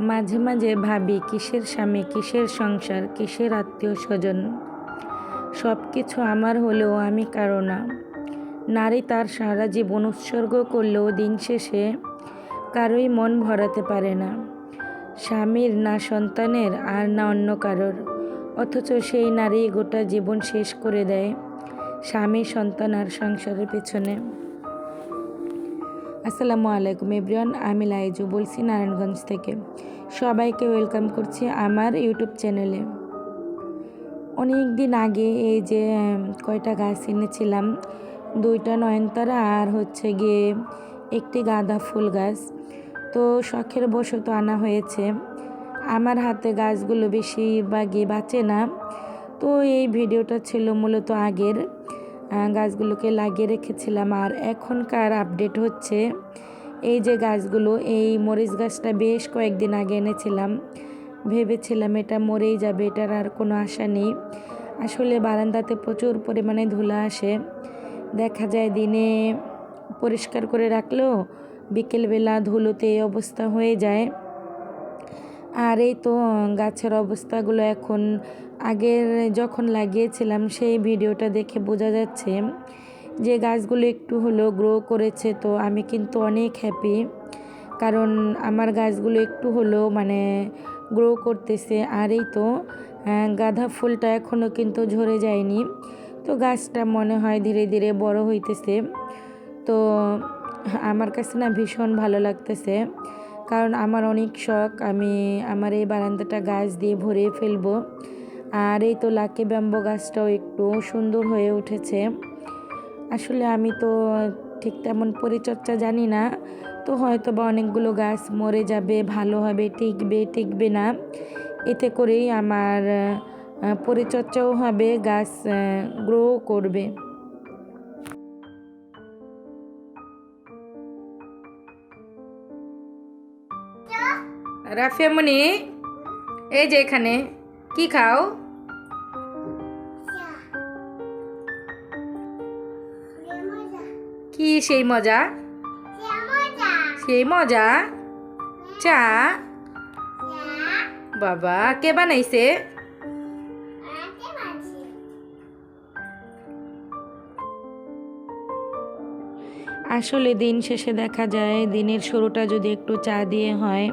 মাঝে মাঝে ভাবি, কিসের স্বামী, কিসের সংসার, কিসের আত্মীয় স্বজন? সব কিছু আমার হলেও আমি কারও না। নারী তার সারা জীবন উৎসর্গ করলেও দিন শেষে কারোই মন ভরাতে পারে না। স্বামীর না সন্তানের আর না অন্য কারোর। অথচ সেই নারী গোটা জীবন শেষ করে দেয় স্বামী, সন্তান আর সংসারের পেছনে। আসসালামু আলাইকুম এভরিওয়ান, আমি লাইজু বলছি নারায়ণগঞ্জ থেকে। সবাইকে ওয়েলকাম করছি আমার ইউটিউব চ্যানেলে। অনেক দিন আগে এই যে কয়টা গাছ এনেছিলাম, দুইটা নয়নতারা আর হচ্ছে গিয়ে একটি গাঁদা ফুল গাছ। তো শখের বশত আনা হয়েছে। আমার হাতে গাছগুলো বেশিরভাগই বাঁচে না। তো এই ভিডিওটা ছিল মূলত আগের। গাছগুলোকে লাগিয়ে রেখেছিলাম আর এখনকার আপডেট হচ্ছে এই যে গাছগুলো, এই মরিচ গাছটা বেশ কয়েকদিন আগে এনেছিলাম। ভেবেছিলাম এটা মরেই যাবে, এটার আর কোনো আশা নেই। আসলে বারান্দাতে প্রচুর পরিমাণে ধুলা আসে। দেখা যায় দিনে পরিষ্কার করে রাখলেও বিকেলবেলা ধুলোতে এই অবস্থা হয়ে যায়। আর এই তো, গাছের অবস্থাগুলো এখন আগের যখন লাগিয়েছিলাম সেই ভিডিওটা দেখে বোঝা যাচ্ছে যে গাছগুলো একটু হলেও গ্রো করেছে, তো আমি কিন্তু অনেক হ্যাপি কারণ আমার গাছগুলো একটু হলেও মানে গ্রো করতেছে, আর এই তো গাঁদা ফুলটা এখনও কিন্তু ঝরে যায়নি। তো গাছটা মনে হয় ধীরে ধীরে বড় হইতেছে। তো আমার কাছে না ভীষণ ভালো লাগতেছে। কারণ আমার অনেক শখ। আমি আমার এই বারান্দাটা গাছ দিয়ে ভরে ফেলব। আর এই তো লাকি ব্যাম্বো গাছটাও একটু সুন্দর হয়ে উঠেছে। আসলে আমি তো ঠিক তেমন পরিচর্যা জানি না। তো হয়তো বা অনেকগুলো গাছ মরে যাবে ভালো হবে টিকবে টিকবে না। এতে করেই আমার আহ, পরিচর্যাও হবে গাছ গ্রো করবে। রাফিয়ামণি এই যে এখানে, কি খাও? কি সেই মজা? সেই মজা? চা? বাবা, কে বানাইছে? আসলে দিন শেষে দেখা যায়, দিনের শুরুটা যদি একটু চা দিয়ে হয়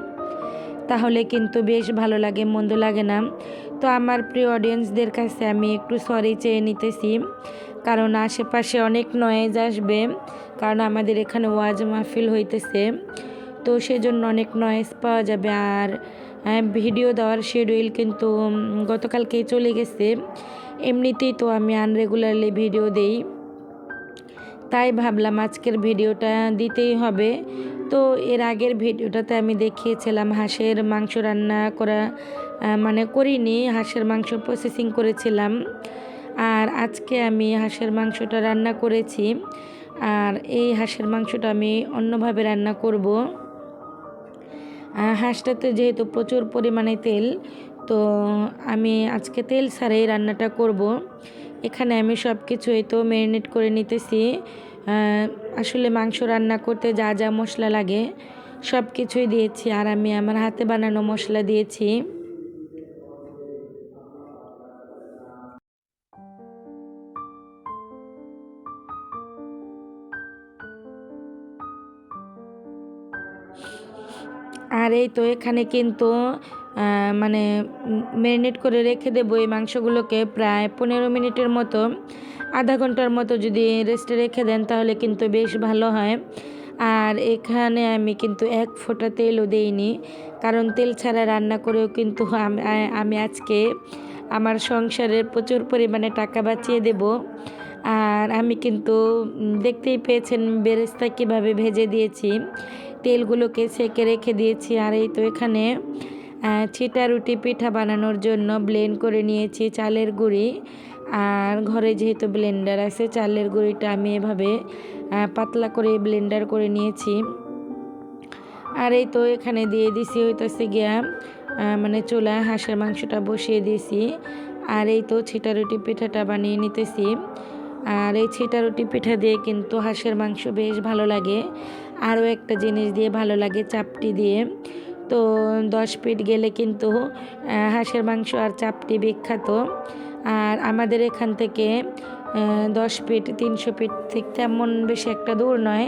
তাহলে কিন্তু বেশ ভালো লাগে, মন্দ লাগে না। তো আমার প্রিয় অডিয়েন্সদের কাছে আমি একটু সরি চেয়ে নিতেছি, কারণ আশেপাশে অনেক নয়েজ আসবে, কারণ আমাদের এখানে ওয়াজ মাহফিল হইতেছে। তো সেজন্য অনেক নয়েজ পাওয়া যাবে, আর ভিডিও দেওয়ার শিডিউল কিন্তু গতকালকেই চলে গেছে। এমনিতেই তো আমি আনরেগুলারলি ভিডিও দেই। তাই ভাবলাম আজকের ভিডিওটা দিতেই হবে। তো এর আগের ভিডিওটাতে আমি দেখিয়েছিলাম হাঁসের মাংস রান্না করা মানে করিনি, হাঁসের মাংস প্রসেসিং করেছিলাম। আর আজকে আমি হাঁসের মাংসটা রান্না করেছি। আর এই হাঁসের মাংসটা আমি অন্যভাবে রান্না করব। হাঁসটাতে যেহেতু প্রচুর পরিমাণে তেল, তো আমি আজকে তেল ছাড়াই রান্নাটা করব। এখানে আমি সব কিছুই তো ম্যারিনেট করে নিতেছি। আসলে মাংস রান্না করতে যা যা মশলা লাগে সব কিছুই দিয়েছি আর আমি আমার হাতে বানানো মশলা দিয়েছি। আর এই তো এখানে কিন্তু মানে ম্যারিনেট করে রেখে দেবো এই মাংসগুলোকে প্রায় পনেরো মিনিটের মতো, আধা ঘণ্টার মতো যদি রেস্টে রেখে দেন তাহলে কিন্তু বেশ ভালো হয়। আর এখানে আমি কিন্তু এক ফোঁটা তেলও দেইনি, কারণ তেল ছাড়া রান্না করেও কিন্তু আমি আজকে আমার সংসারের প্রচুর পরিমাণে টাকা বাঁচিয়ে দেব। আর আমি কিন্তু দেখতেই পেয়েছেন বেরেস্তা কীভাবে ভেজে দিয়েছি, তেলগুলোকে সেকে রেখে দিয়েছি, আর এই তো এখানে ছিটা রুটি পিঠা বানানোর জন্য ব্লেন্ড করে নিয়েছি চালের গুঁড়ি। আর ঘরে যেহেতু ব্লেন্ডার আছে, চালের গুঁড়িটা আমি এভাবে পাতলা করে ব্লেন্ডার করে নিয়েছি। আর এই তো এখানে দিয়ে দিছি হইতেছে গিয়া মানে চুলায় হাঁসের মাংসটা বসিয়ে দিয়েছি আর এই তো ছিটা রুটি পিঠাটা বানিয়ে নিতেছি। আর এই ছিটা রুটি পিঠা দিয়ে কিন্তু হাঁসের মাংস বেশ ভালো লাগে। আরও একটা জিনিস দিয়ে ভালো লাগে, চাপটি দিয়ে। তো দশ ফিট গেলে কিন্তু হাঁসের মাংস আর চাপটি বিখ্যাত। আর আমাদের এখান থেকে দশ ফিট তিনশো ফিট ঠিক তেমন বেশি একটা দূর নয়।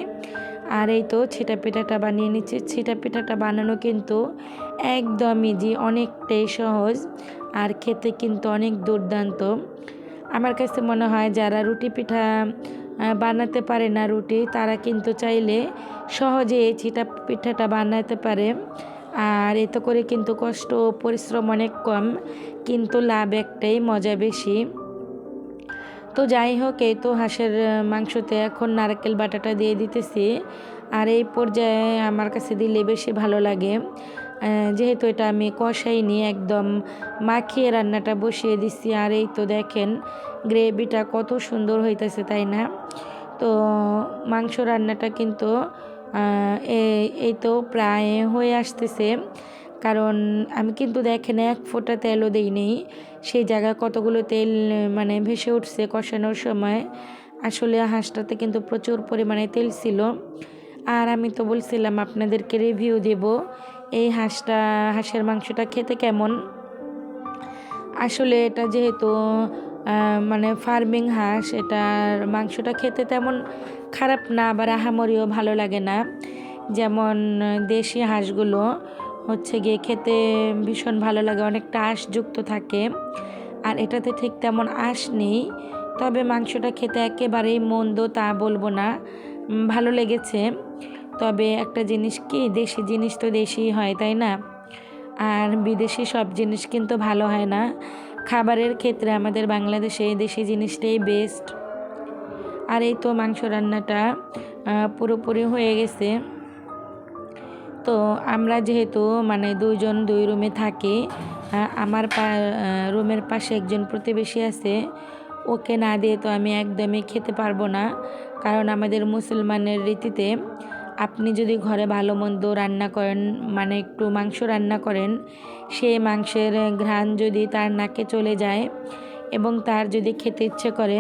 আর এই তো ছিটা পিঠাটা বানিয়ে নিচ্ছি। ছিটা পিঠাটা বানানো কিন্তু একদম ইজি অনেকটাই সহজ আর খেতে কিন্তু অনেক দুর্দান্ত। আমার কাছে মনে হয় যারা রুটি পিঠা বানাতে পারে না রুটি, তারা কিন্তু চাইলে সহজে এই ছিটা পিঠাটা বানাতে পারে। আর এতে করে কিন্তু কষ্ট পরিশ্রম অনেক কম, কিন্তু লাভ একটাই, মজা বেশি। তো যাই হোক, এই তো হাঁসের মাংসতে এখন নারকেল বাটাটা দিয়ে দিতেছি। আর এই পর্যায়ে আমার কাছে দিলে বেশি ভালো লাগে। যেহেতু এটা আমি কষাইনি, একদম মাখিয়ে রান্নাটা বসিয়ে দিচ্ছি আর এই তো দেখেন, গ্রেভিটা কত সুন্দর হইতেছে, তাই না? তো মাংস রান্নাটা কিন্তু এই তো প্রায় হয়ে আসতেছে। কারণ আমি কিন্তু দেখেন এক ফোঁটা তেলও দিইনি। সেই জায়গায় কতগুলো তেল মানে ভেসে উঠছে কষানোর সময়। আসলে হাঁসটাতে কিন্তু প্রচুর পরিমাণে তেল ছিল। আর আমি তো বলছিলাম, আপনাদেরকে রিভিউ দেব এই হাঁসটা, হাঁসের মাংসটা খেতে কেমন। আসলে এটা যেহেতু মানে ফার্মিং হাঁস, এটার মাংসটা খেতে তেমন খারাপ না, আবার আহামরিও ভালো লাগে না। যেমন দেশি হাঁসগুলো হচ্ছে গিয়ে খেতে ভীষণ ভালো লাগে, অনেকটা আঁশযুক্ত থাকে। আর এটাতে ঠিক তেমন আঁশ নেই, তবে মাংসটা খেতে একেবারেই মন্দ তা বলব না। ভালো লেগেছে। তবে একটা জিনিস কি, দেশি জিনিস তো দেশি হয়, তাই না? আর বিদেশি সব জিনিস কিন্তু ভালো হয় না। খাবারের ক্ষেত্রে আমাদের বাংলাদেশে এই দেশি জিনিসটাই বেস্ট আর এই তো মাংস রান্নাটা পুরোপুরি হয়ে গেছে। তো আমরা যেহেতু মানে দুইজন দুই রুমে থাকি আমার রুমের পাশে একজন প্রতিবেশী আছে, ওকে না দিয়ে তো আমি একদমই খেতে পারব না। কারণ আমাদের মুসলমানের রীতিতে আপনি যদি ঘরে ভালো মন্দ রান্না করেন মানে একটু মাংস রান্না করেন সেই মাংসের ঘ্রাণ যদি তার নাকে চলে যায় এবং তার যদি খেতে ইচ্ছে করে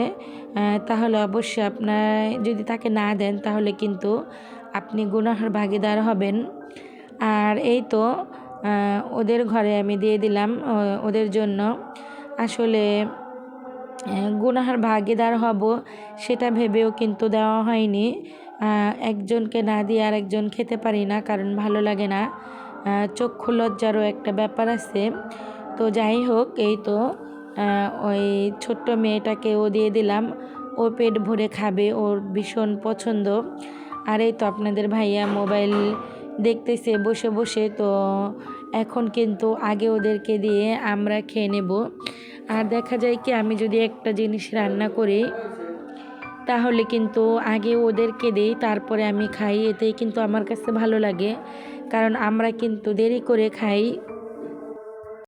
তাহলে অবশ্যই আপনার যদি তাকে না দেন, তাহলে কিন্তু আপনি গুনাহের ভাগিদার হবেন। আর এই তো ওদের ঘরে আমি দিয়ে দিলাম ওদের জন্য। আসলে গুনাহার ভাগিদার হব, সেটা ভেবেও কিন্তু দেওয়া হয়নি। একজনকে না দিয়ে আর একজন খেতে পারি না, কারণ ভালো লাগে না। চক্ষু লজ্জারও একটা ব্যাপার আছে। তো যাই হোক, এই তো ওই ছোট্ট মেয়েটাকে ও দিয়ে দিলাম। ও পেট ভরে খাবে, ওর ভীষণ পছন্দ। আর এই তো আপনাদের ভাইয়া মোবাইল দেখতেছে, বসে বসে। তো এখন কিন্তু আগে ওদেরকে দিয়ে আমরা খেয়ে নেব। আর দেখা যায় কি, আমি যদি একটা জিনিস রান্না করি তাহলে কিন্তু আগে ওদেরকে দিই, তারপরে আমি খাই। এতেই কিন্তু আমার কাছে ভালো লাগে। কারণ আমরা কিন্তু দেরি করে খাই।